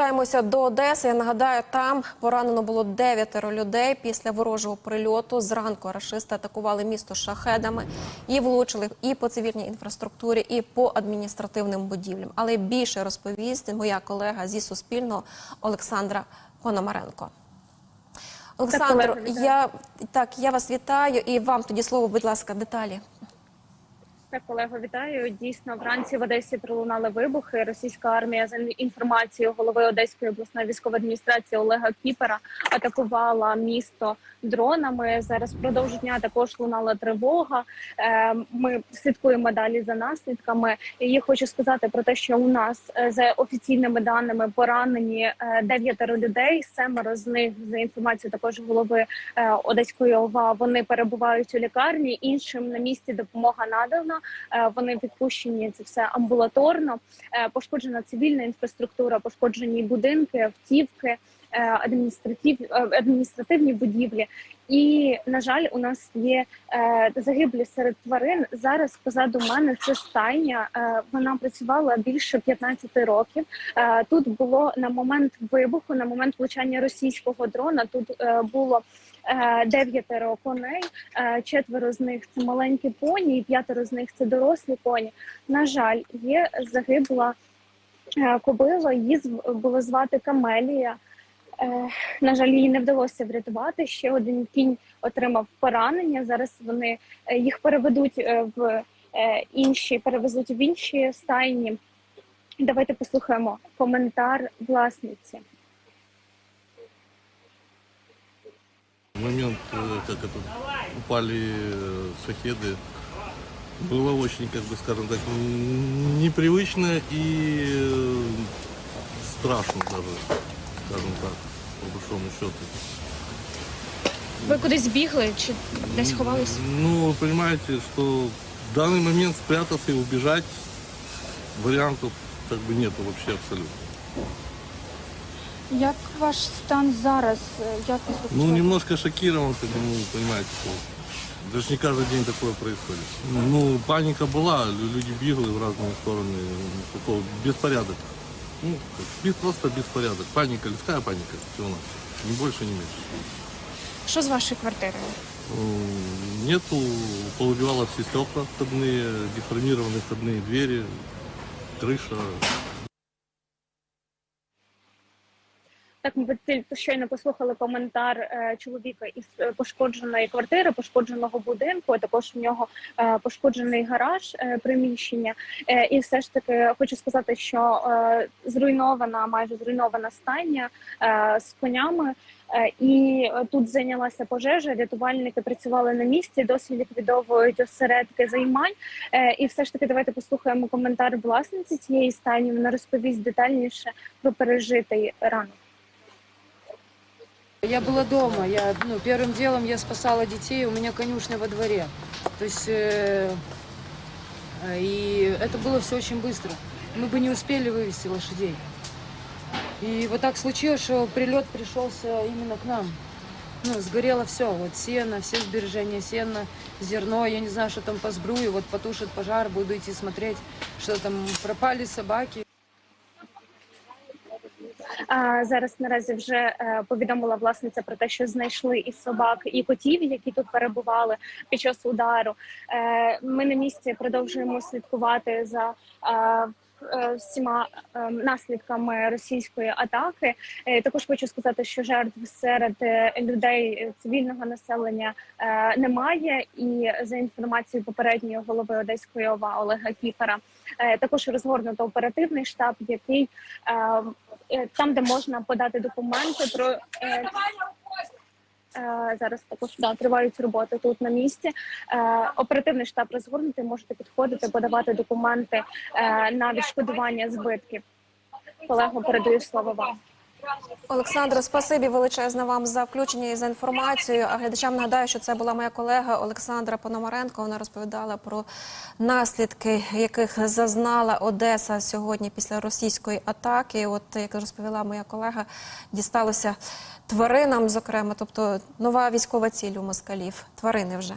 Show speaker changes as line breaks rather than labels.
Повертаємося до Одеси. Я нагадаю, там поранено було дев'ятеро людей після ворожого прильоту. Зранку рашисти атакували місто шахедами і влучили і по цивільній інфраструктурі, і по адміністративним будівлям. Але більше розповість моя колега зі Суспільного Олександра Пономаренко. Олександр,
вітаю.
я так я вас вітаю і вам тоді слово, будь ласка, деталі.
Так, колего, вітаю. Дійсно, вранці в Одесі пролунали вибухи. Російська армія за інформацією голови Одеської обласної військової адміністрації Олега Кіпера атакувала місто дронами. Зараз впродовж дня також лунала тривога. Е, Ми слідкуємо далі за наслідками. І я хочу сказати про те, що у нас е, за офіційними даними поранені е, дев'ятеро людей. Семеро з них за інформацією також голови Одеської ОВА. Вони перебувають у лікарні. Іншим на місці допомога надана. Е, Вони відпущені це все амбулаторно. Е, Пошкоджена цивільна інфраструктура, пошкоджені будинки, автівки, е, адміністратив, е, адміністративні будівлі. І на жаль, у нас є загиблі серед тварин. Зараз позаду мене це стайня. Вона працювала більше 15 років. Тут було на момент вибуху, на момент влучання російського дрона. Тут було дев'ятеро коней. Е, четверо з них це маленькі поні, і п'ятеро з них це дорослі поні. На жаль, є загибла е, кобила. Її було звати Камелія. Е, На жаль, її не вдалося врятувати. Ще один кінь отримав поранення. Зараз вони е, їх переведуть е, в е, інші, перевезуть в інші стайні. Давайте послухаємо коментар власниці.
момент, э, как это, упали э, шахеды, было очень, как бы, скажем так, н- непривычно и э, страшно даже, скажем так, по большому счету.
Ви кудись бігли чи десь ховались?
Ну, вы понимаете, что в данный момент спрятаться и убежать вариантов как бы нету вообще абсолютно.
Як ваш стан зараз? Як ви
Ну, немножко шокирован, как бы, ну, понимаете, что даже не каждый день такое происходит. Ну, паника была, лю- люди бегали в разные стороны, ну, такой беспорядок. Ну, как, без- просто беспорядок. Паника, людская паника, все у нас. Ни больше, ни меньше.
Що з вашою квартирою?
М, Нету, повыбивало все стекла входные, деформированы входные двери, крыша.
Так, ми тільки щойно послухали коментар е, чоловіка із е, пошкодженої квартири, пошкодженого будинку. Також в нього е, пошкоджений гараж приміщення. І все ж таки хочу сказати, що зруйнована, майже зруйнована стайня е, з конями. І тут зайнялася пожежа. Рятувальники працювали на місці, досі ліквідовують осередки займань. І все ж таки, давайте послухаємо коментар власниці цієї стайні. Вона розповість детальніше про пережитий ранок.
Я была дома, я, ну, первым делом я спасала детей, у меня конюшня во дворе. То есть, э, и это было все очень быстро. Мы бы не успели вывести лошадей. И вот так случилось, что прилет пришелся именно к нам. Ну, сгорело все, вот сено, все сбережения сена, зерно, я не знаю, что там по сбрую, вот потушит пожар, буду идти смотреть, что там пропали собаки.
Зараз наразі вже е, повідомила власниця про те, що знайшли і собак, і котів, які тут перебували під час удару. Е, Ми на місці продовжуємо слідкувати за. е, Всіма наслідками російської атаки також хочу сказати, що жертв серед людей цивільного населення немає. І за інформацією попередньої голови Одеської ОВА Олега Кіфера, також розгорнуто оперативний штаб, який е, е, там, де можна подати документи про е, е, зараз також да, тривають роботи тут на місці. Е, оперативний штаб розгорнути, можете підходити, подавати документи е, на відшкодування збитків. Колего, передаю слово вам.
Олександра, спасибі величезне вам за включення і за інформацію. А глядачам нагадаю, що це була моя колега Олександра Пономаренко. Вона розповідала про наслідки, яких зазнала Одеса сьогодні після російської атаки. От як розповіла моя колега, дісталося тваринам, зокрема, тобто нова військова ціль у москалів. Тварини вже.